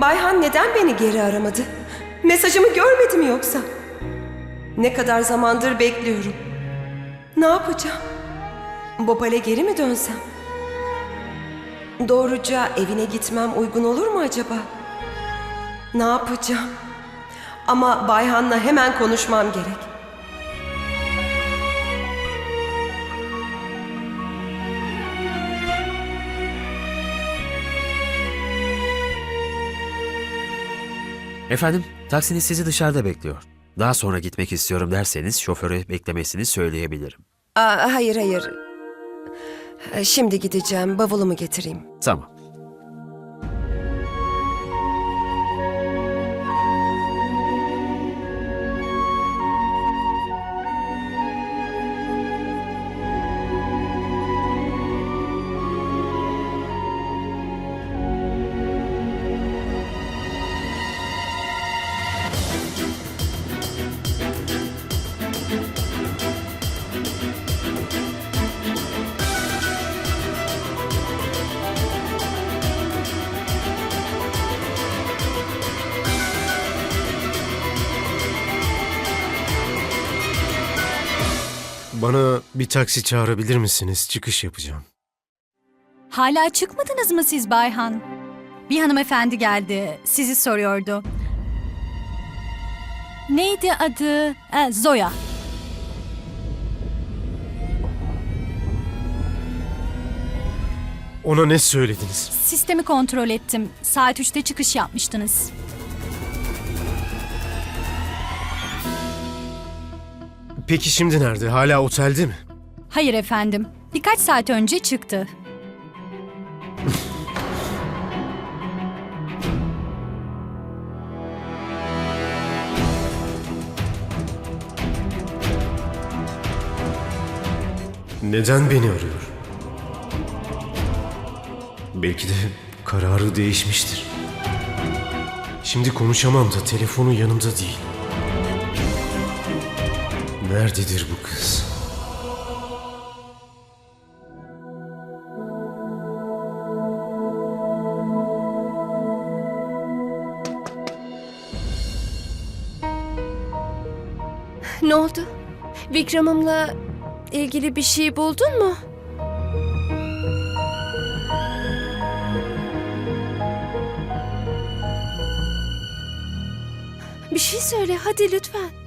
Bayhan neden beni geri aramadı? Mesajımı görmedi mi yoksa? Ne kadar zamandır bekliyorum. Ne yapacağım? Bopal'e geri mi dönsem? Doğruca evine gitmem uygun olur mu acaba? Ne yapacağım? Ama Bayhan'la hemen konuşmam gerek. Efendim, taksiniz sizi dışarıda bekliyor. Daha sonra gitmek istiyorum derseniz şoförü beklemesini söyleyebilirim. Aa, hayır hayır. Şimdi gideceğim. Bavulumu getireyim. Tamam. Bana bir taksi çağırabilir misiniz? Çıkış yapacağım. Hala çıkmadınız mı siz Bayhan? Bir hanımefendi geldi. Sizi soruyordu. Neydi adı? Ha, Zoya. Ona ne söylediniz? Sistemi kontrol ettim. Saat 3'te çıkış yapmıştınız. Peki şimdi nerede? Hala otelde mi? Hayır efendim. Birkaç saat önce çıktı. Neden beni arıyor? Belki de kararı değişmiştir. Şimdi konuşamam da telefonu yanımda değil. Nerededir bu kız? Ne oldu? Vikram'ımla ilgili bir şey buldun mu? Bir şey söyle hadi lütfen.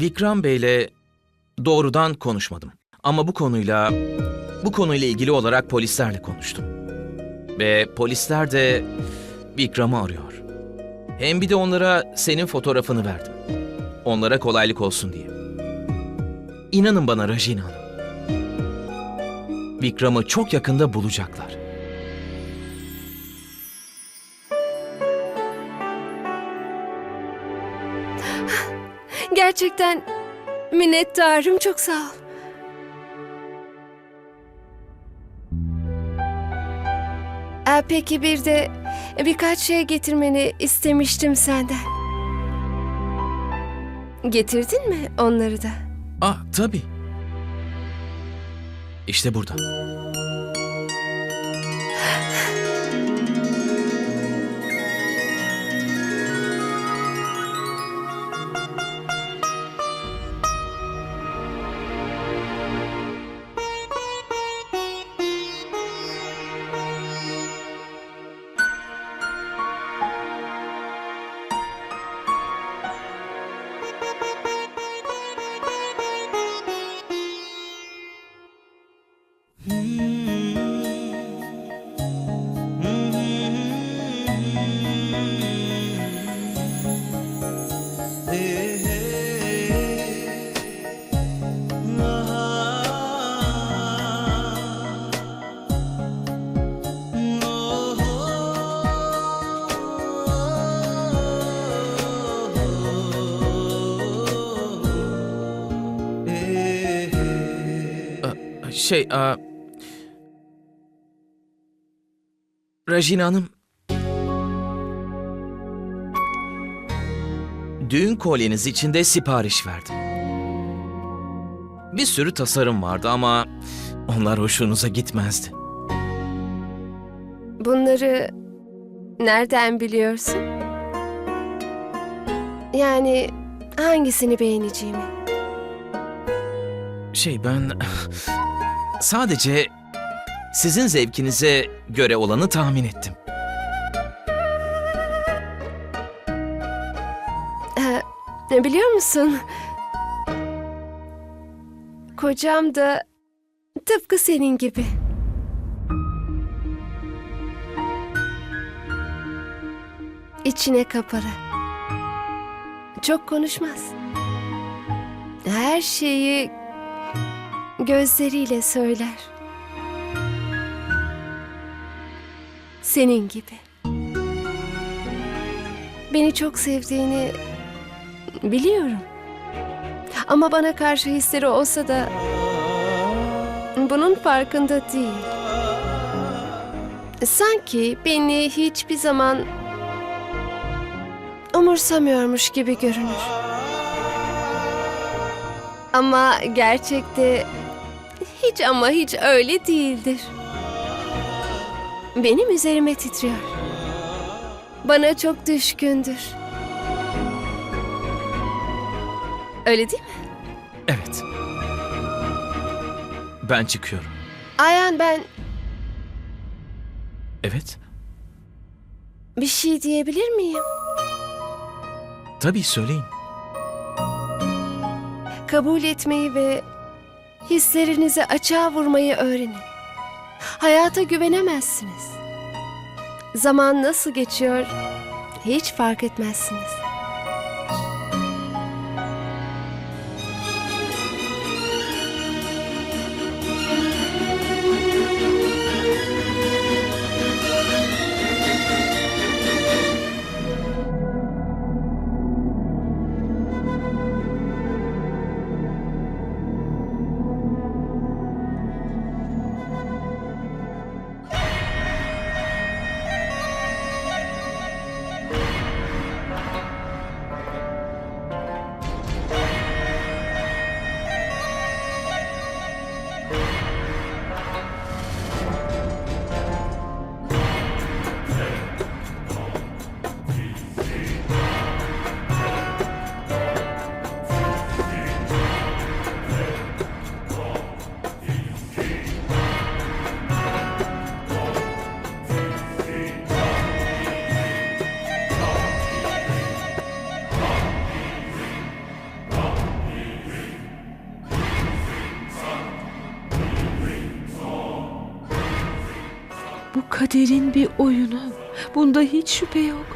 Vikram Bey'le doğrudan konuşmadım. Ama bu konuyla bu konuyla ilgili olarak polislerle konuştum. Ve polisler de Vikram'ı arıyor. Hem bir de onlara senin fotoğrafını verdim. Onlara kolaylık olsun diye. İnanın bana Rajina Hanım. Vikram'ı çok yakında bulacaklar. Gerçekten minnettarım çok sağ ol. Ee, peki bir de birkaç şey getirmeni istemiştim senden. Getirdin mi onları da? Ah tabii. İşte burada. Şey, a... Rajina Hanım... düğün kolyeniz için de sipariş verdim. Bir sürü tasarım vardı ama onlar hoşunuza gitmezdi. Bunları nereden biliyorsun? Yani hangisini beğeneceğimi? Şey ben sadece sizin zevkinize göre olanı tahmin ettim. Ee, biliyor musun? Kocam da tıpkı senin gibi. İçine kapalı. Çok konuşmaz. Her şeyi gözleriyle söyler. Senin gibi. Beni çok sevdiğini biliyorum. Ama bana karşı hisleri olsa da bunun farkında değil. Sanki beni hiçbir zaman umursamıyormuş gibi görünür. Ama gerçekte hiç ama hiç öyle değildir. Benim üzerime titriyor. Bana çok düşkündür. Öyle değil mi? Evet. Ben çıkıyorum. Ayan ben Evet. bir şey diyebilir miyim? Tabii söyleyin. Kabul etmeyi ve hislerinizi açığa vurmayı öğrenin. Hayata güvenemezsiniz. Zaman nasıl geçiyor hiç fark etmezsiniz. Kaderin bir oyunu. Bunda hiç şüphe yok.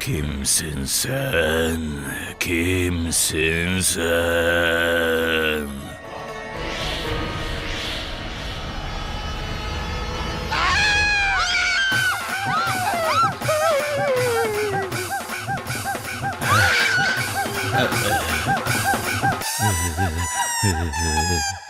Kimsin sen? Kimsin sen?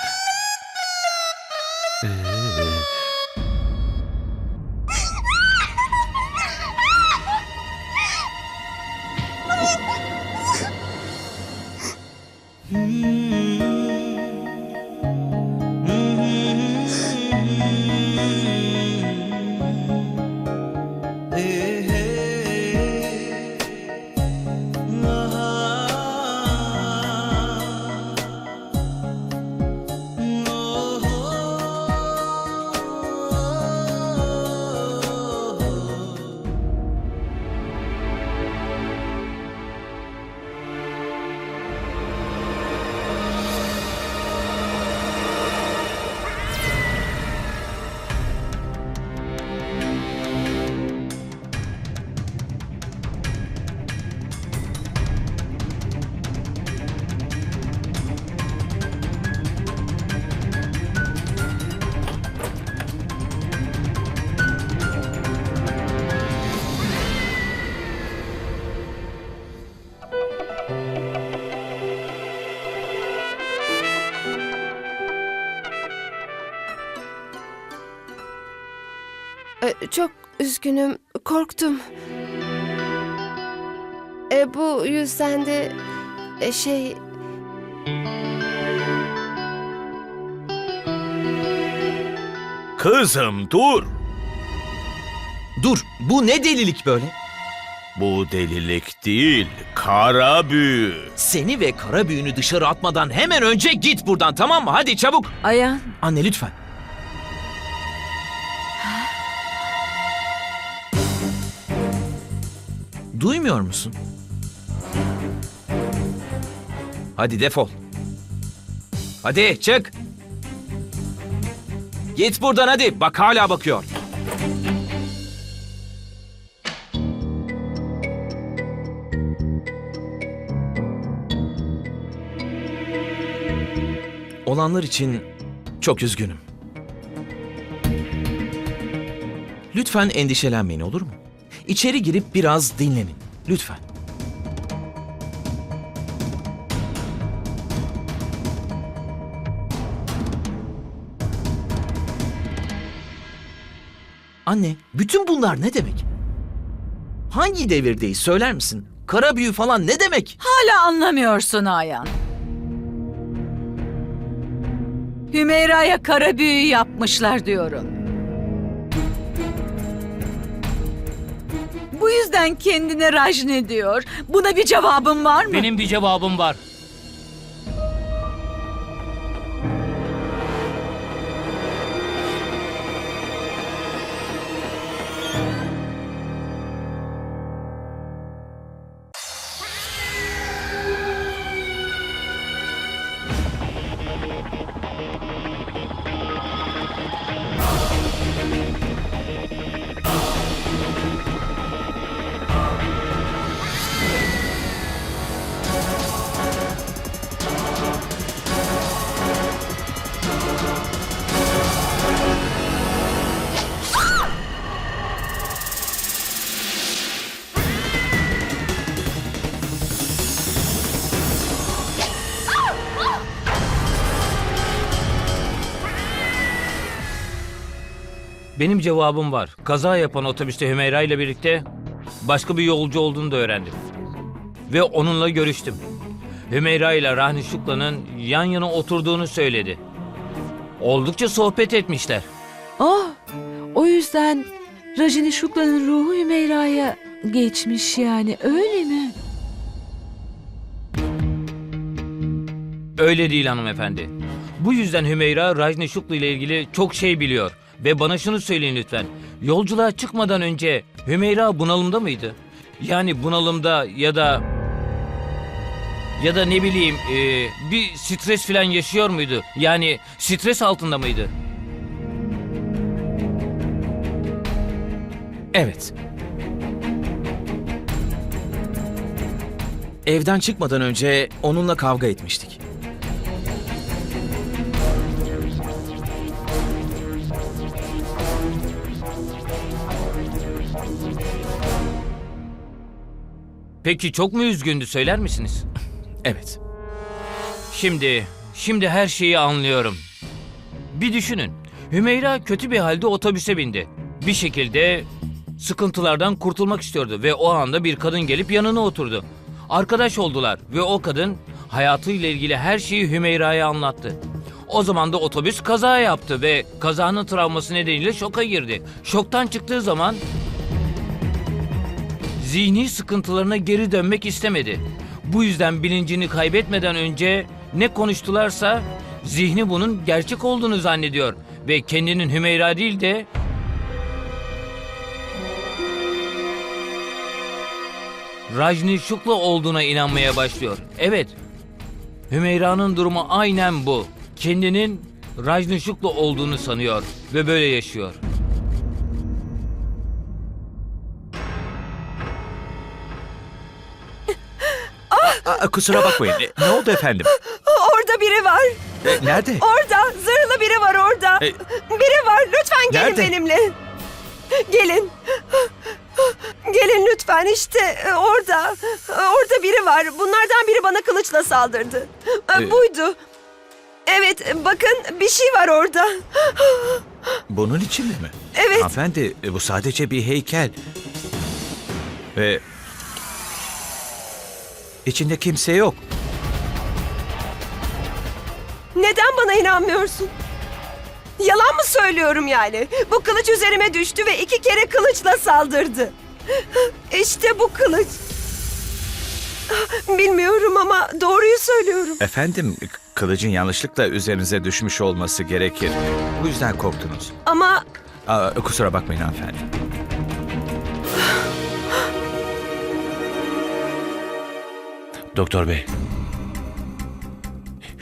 Çok üzgünüm. korktum. E, bu yüzden de e, şey Kızım dur. Dur, bu ne delilik böyle? Bu delilik değil, kara büyü. Seni ve kara büyünü dışarı atmadan hemen önce git buradan tamam mı? Hadi çabuk. Ayan, Anne lütfen. Duymuyor musun? Hadi defol. Hadi çık. Git buradan hadi. Bak hala bakıyor. Olanlar için çok üzgünüm. Lütfen endişelenmeyin olur mu? İçeri girip biraz dinlenin. Lütfen. Anne, bütün bunlar ne demek? Hangi devirdeyiz söyler misin? Kara büyü falan ne demek? Hala anlamıyorsun Ayan. Hümeyra'ya kara büyü yapmışlar diyorum. Bu yüzden kendine Rajni diyor. Buna bir cevabın var mı? Benim bir cevabım var. Benim cevabım var. Kaza yapan otobüste Hümeyra ile birlikte başka bir yolcu olduğunu da öğrendim. Ve onunla görüştüm. Hümeyra ile Rahni Şukla'nın yan yana oturduğunu söyledi. Oldukça sohbet etmişler. oh, o yüzden Rajini Şukla'nın ruhu Hümeyra'ya geçmiş yani öyle mi? Öyle değil hanımefendi. Bu yüzden Hümeyra Rajni Şuklu ile ilgili çok şey biliyor. Ve bana şunu söyleyin lütfen. Yolculuğa çıkmadan önce Hümeyra bunalımda mıydı? Yani bunalımda ya da... Ya da ne bileyim e, bir stres falan yaşıyor muydu? Yani stres altında mıydı? Evet. Evden çıkmadan önce onunla kavga etmiştik. Peki çok mu üzgündü söyler misiniz? Evet. Şimdi, şimdi her şeyi anlıyorum. Bir düşünün. Hümeyra kötü bir halde otobüse bindi. Bir şekilde sıkıntılardan kurtulmak istiyordu ve o anda bir kadın gelip yanına oturdu. Arkadaş oldular ve o kadın hayatıyla ilgili her şeyi Hümeyra'ya anlattı. O zaman da otobüs kaza yaptı ve kazanın travması nedeniyle şoka girdi. Şoktan çıktığı zaman zihni sıkıntılarına geri dönmek istemedi. Bu yüzden bilincini kaybetmeden önce ne konuştularsa zihni bunun gerçek olduğunu zannediyor ve kendinin Hümeyra değil de Rajni Şukla olduğuna inanmaya başlıyor. Evet, Hümeyra'nın durumu aynen bu. Kendinin Rajni Şukla olduğunu sanıyor ve böyle yaşıyor. Aa, kusura bakmayın. E, Ne oldu efendim? Orada biri var. E, nerede? Orada. Zırhlı biri var orada. E, Biri var. Lütfen gelin Nerede? benimle. Gelin. Gelin lütfen işte e, orada. E, Orada biri var. Bunlardan biri bana kılıçla saldırdı. E, E, Buydu. Evet bakın bir şey var orada. Bunun için mi? Evet. Hanımefendi bu sadece bir heykel. Ve içinde kimse yok. Neden bana inanmıyorsun? Yalan mı söylüyorum yani? Bu kılıç üzerime düştü ve iki kere kılıçla saldırdı. İşte bu kılıç. Bilmiyorum ama doğruyu söylüyorum. Efendim, kılıcın yanlışlıkla üzerinize düşmüş olması gerekir. Bu yüzden korktunuz. Ama Aa, kusura bakmayın hanımefendi. Doktor bey.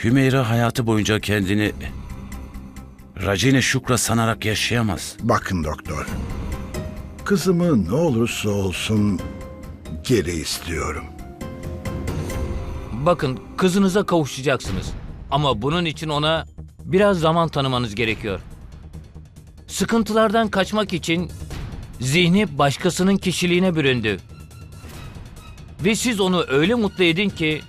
Hümeyra hayatı boyunca kendini Racine Şukra sanarak yaşayamaz. Bakın doktor. Kızımı ne olursa olsun geri istiyorum. Bakın kızınıza kavuşacaksınız. Ama bunun için ona biraz zaman tanımanız gerekiyor. Sıkıntılardan kaçmak için zihni başkasının kişiliğine büründü. Ve siz onu öyle mutlu edin ki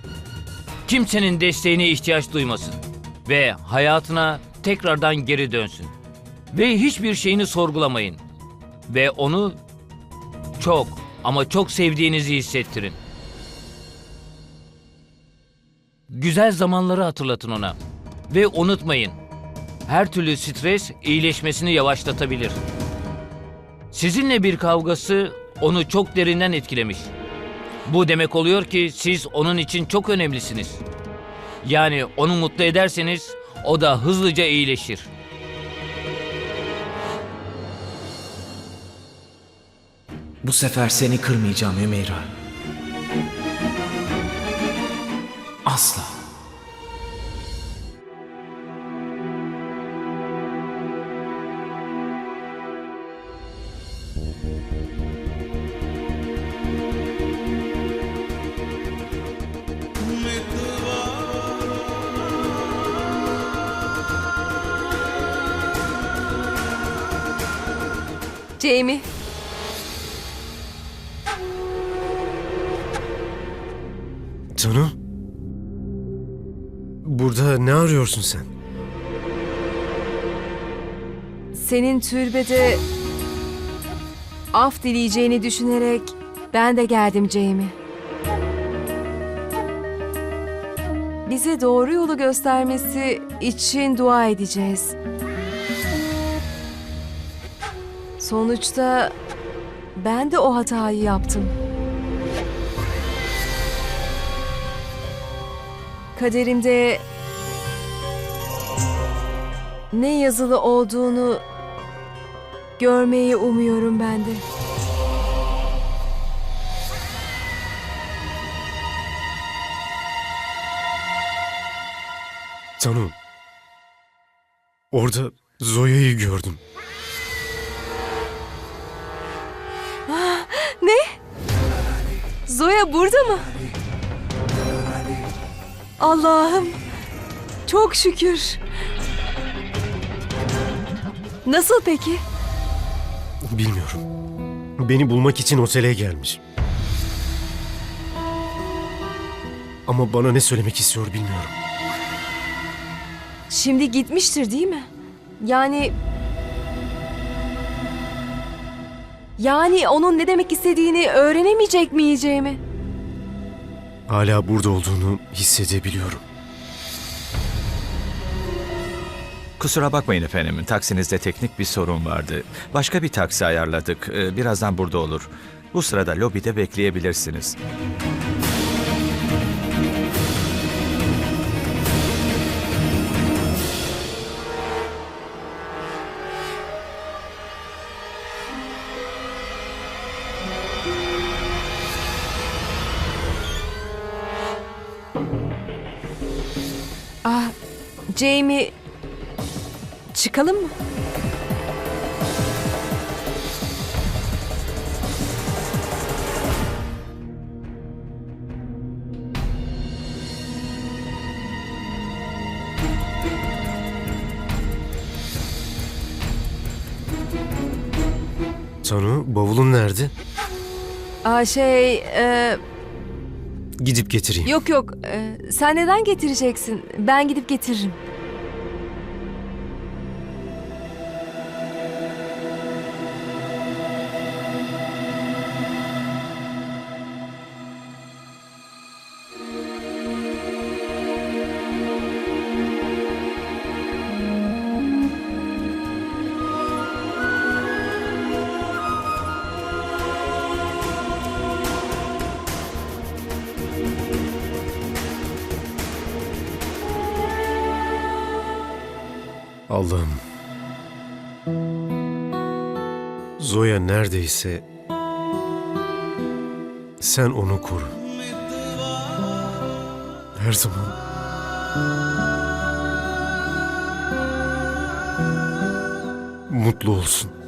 kimsenin desteğine ihtiyaç duymasın ve hayatına tekrardan geri dönsün. Ve hiçbir şeyini sorgulamayın ve onu çok ama çok sevdiğinizi hissettirin. Güzel zamanları hatırlatın ona. Ve unutmayın, her türlü stres iyileşmesini yavaşlatabilir. Sizinle bir kavgası onu çok derinden etkilemiş. Bu demek oluyor ki siz onun için çok önemlisiniz. Yani onu mutlu ederseniz o da hızlıca iyileşir. Bu sefer seni kırmayacağım Hümeyra. Asla. Jamie. Tanu? Burada ne arıyorsun sen? Senin türbede af dileyeceğini düşünerek ben de geldim Jamie. Bize doğru yolu göstermesi için dua edeceğiz. Sonuçta ben de o hatayı yaptım. Kaderimde ne yazılı olduğunu görmeyi umuyorum ben de. Tanu. Orada Zoya'yı gördüm. Zoya burada mı? Allah'ım. Çok şükür. Nasıl peki? Bilmiyorum. Beni bulmak için otele gelmiş. Ama bana ne söylemek istiyor bilmiyorum. Şimdi gitmiştir değil mi? Yani... Yani onun ne demek istediğini öğrenemeyecek miyeceğimi? Hala burada olduğunu hissedebiliyorum. Kusura bakmayın efendim, taksinizde teknik bir sorun vardı. Başka bir taksi ayarladık. Ee, Birazdan burada olur. Bu sırada lobide bekleyebilirsiniz. Jamie... Çıkalım mı? Tanu bavulun nerede? Aa, şey... e, Gidip getireyim. yok yok. e, sen neden getireceksin? Ben gidip getiririm. Allah'ım. Zoya neredeyse sen onu koru. Her zaman. Mutlu olsun.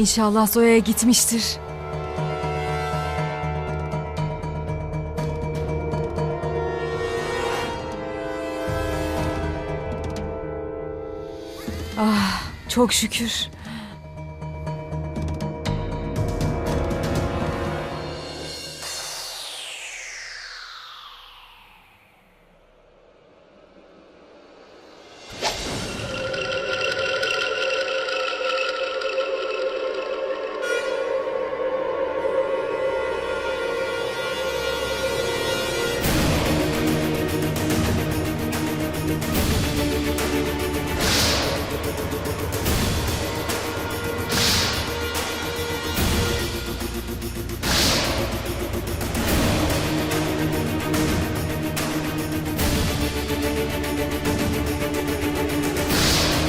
İnşallah Zoya'ya gitmiştir. Ah, çok şükür.